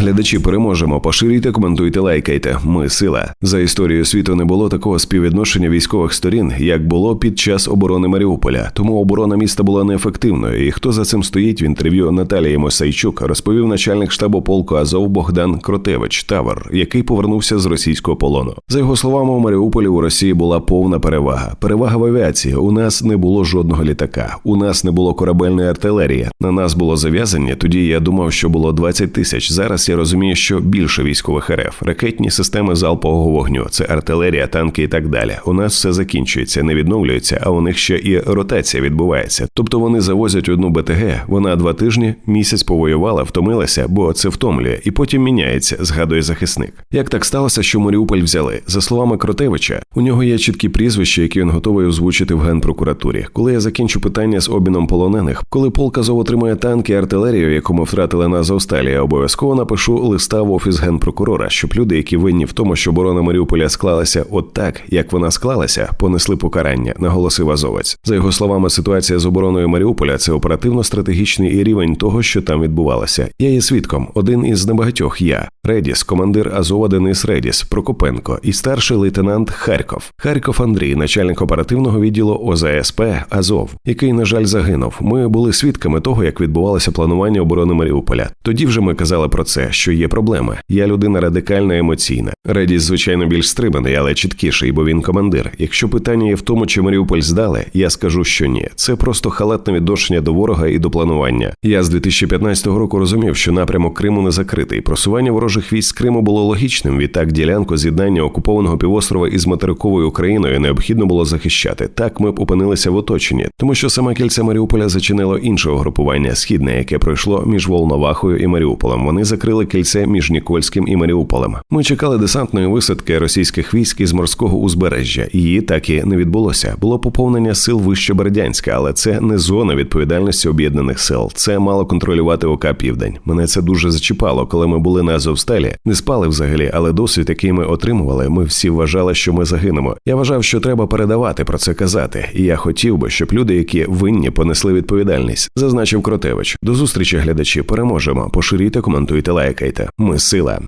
Глядачі переможемо. Поширюйте, коментуйте, лайкайте. Ми сила. За історією світу не було такого співвідношення військових сторін, як було під час оборони Маріуполя. Тому оборона міста була неефективною. І хто за цим стоїть в інтерв'ю Наталії Мосайчук, розповів начальник штабу полку Азов Богдан Кротевич Тавр, який повернувся з російського полону. За його словами, у Маріуполі у Росії була повна перевага. Перевага в авіації. У нас не було жодного літака. У нас не було корабельної артилерії. На нас було зав'язання. Тоді я думав, що було 20 тисяч. Зараз я розумію, що більше військових РФ, ракетні системи залпового вогню, це артилерія, танки і так далі. У нас все закінчується, не відновлюється, а у них ще і ротація відбувається. Тобто вони завозять одну БТГ. Вона два тижні, місяць повоювала, втомилася, бо це втомлює, і потім міняється, згадує захисник. Як так сталося, що Маріуполь взяли? За словами Кротевича, у нього є чіткі прізвища, які він готовий озвучити в генпрокуратурі. Коли я закінчу питання з обміном полонених, коли полк Азов отримує танки артилерію, яку ми втратили на Азовсталі, обов'язково напишу листа в офіс генпрокурора, щоб люди, які винні в тому, що оборона Маріуполя склалася от так, як вона склалася, понесли покарання, наголосив Азовець. За його словами, ситуація з обороною Маріуполя це оперативно-стратегічний рівень того, що там відбувалося. Я є свідком, один із небагатьох я. Редіс, командир Азова Денис Редіс, Прокопенко і старший лейтенант Харков. Харков Андрій, начальник оперативного відділу ОЗСП Азов, який, на жаль, загинув. Ми були свідками того, як відбувалося планування оборони Маріуполя. Тоді вже ми казали про це, що є проблеми. Я людина радикальна емоційна. Редіс, звичайно, більш стриманий, але чіткіший, бо він командир. Якщо питання є в тому, чи Маріуполь здали, я скажу, що ні. Це просто халатне відношення до ворога і до планування. Я з 2015 року розумів, що напрямок Криму не закритий. Просування ворожих військ Криму було логічним. Відтак ділянку з'єднання окупованого півострова із материковою Україною необхідно було захищати. Так ми б опинилися в оточенні, тому що саме кільце Маріуполя зачинило іншого групування східне, яке пройшло між Волновахою і Маріуполем. Вони закрили кільце між Нікольським і Маріуполем. Ми чекали десантної висадки російських військ із морського узбережжя. Її так і не відбулося. Було поповнення сил вище Бердянська, але це не зона відповідальності об'єднаних сил. Це мало контролювати ОК Південь. Мене це дуже зачіпало, коли ми були на Азовсталі. Не спали взагалі, але досвід, який ми отримували, ми всі вважали, що ми загинемо. Я вважав, що треба передавати про це казати. І я хотів би, щоб люди, які винні, понесли відповідальність, зазначив Кротевич. До зустрічі, глядачі. Переможемо. Поширюйте, коментуйте, лайкайте. Ми сила.